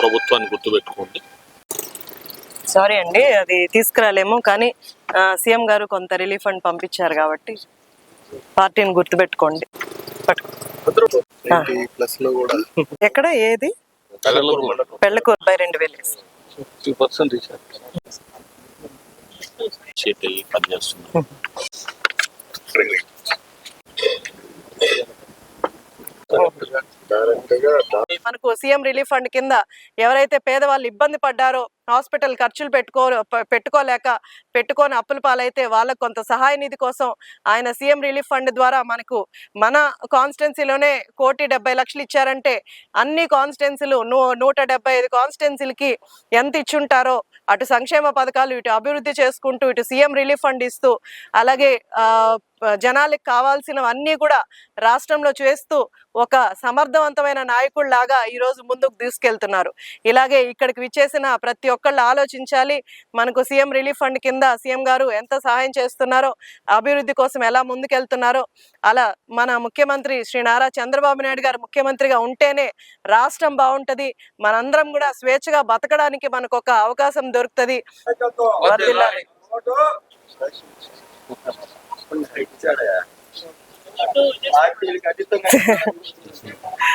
ప్రభుత్వాన్ని గుర్తుపెట్టుకోండి. సారీ అండి అది తీసుకురాలేము కానీ సీఎం గారు కొంత రిలీఫ్ ఫండ్ పంపించారు కాబట్టి పార్టీని గుర్తుపెట్టుకోండి. ఎక్కడ ఏది? పెళ్ళకూరు బై రెండు వేలు పనిచేస్తున్నాం మనకు సీఎం రిలీఫ్ ఫండ్ కింద ఎవరైతే పేదవాళ్ళు ఇబ్బంది పడ్డారో హాస్పిటల్ ఖర్చులు పెట్టుకో పెట్టుకోలేక పెట్టుకొని అప్పుల పాలైతే వాళ్ళకు కొంత సహాయ నిధి కోసం ఆయన సీఎం రిలీఫ్ ఫండ్ ద్వారా మనకు మన కాన్స్టిట్యున్సీలోనే కోటి డెబ్బై లక్షలు ఇచ్చారంటే అన్ని కాన్స్టిట్యున్సీలు నూ నూట డెబ్బై ఐదు కాన్స్టిట్యున్సీలకి ఎంత ఇచ్చుంటారో అటు సంక్షేమ పథకాలు ఇటు అభివృద్ధి చేసుకుంటూ ఇటు సీఎం రిలీఫ్ ఫండ్ ఇస్తూ అలాగే ఆ, జనాలకు కావాల్సినవన్నీ కూడా రాష్ట్రంలో చేస్తూ ఒక సమర్థవంతమైన నాయకుడిలాగా ఈ రోజు ముందుకు తీసుకెళ్తున్నారు. ఇలాగే ఇక్కడికి విచ్చేసిన ప్రతి ఒక్కళ్ళు ఆలోచించాలి మనకు సీఎం రిలీఫ్ ఫండ్ కింద సీఎం గారు ఎంత సహాయం చేస్తున్నారో అభివృద్ధి కోసం ఎలా ముందుకెళ్తున్నారో అలా మన ముఖ్యమంత్రి శ్రీ నారా చంద్రబాబు నాయుడు గారు ముఖ్యమంత్రిగా ఉంటేనే రాష్ట్రం బాగుంటది మనందరం కూడా స్వేచ్ఛగా బతకడానికి మనకు ఒక అవకాశం దొరుకుతది. ఇచ్చాడయా? ఖచ్చితంగా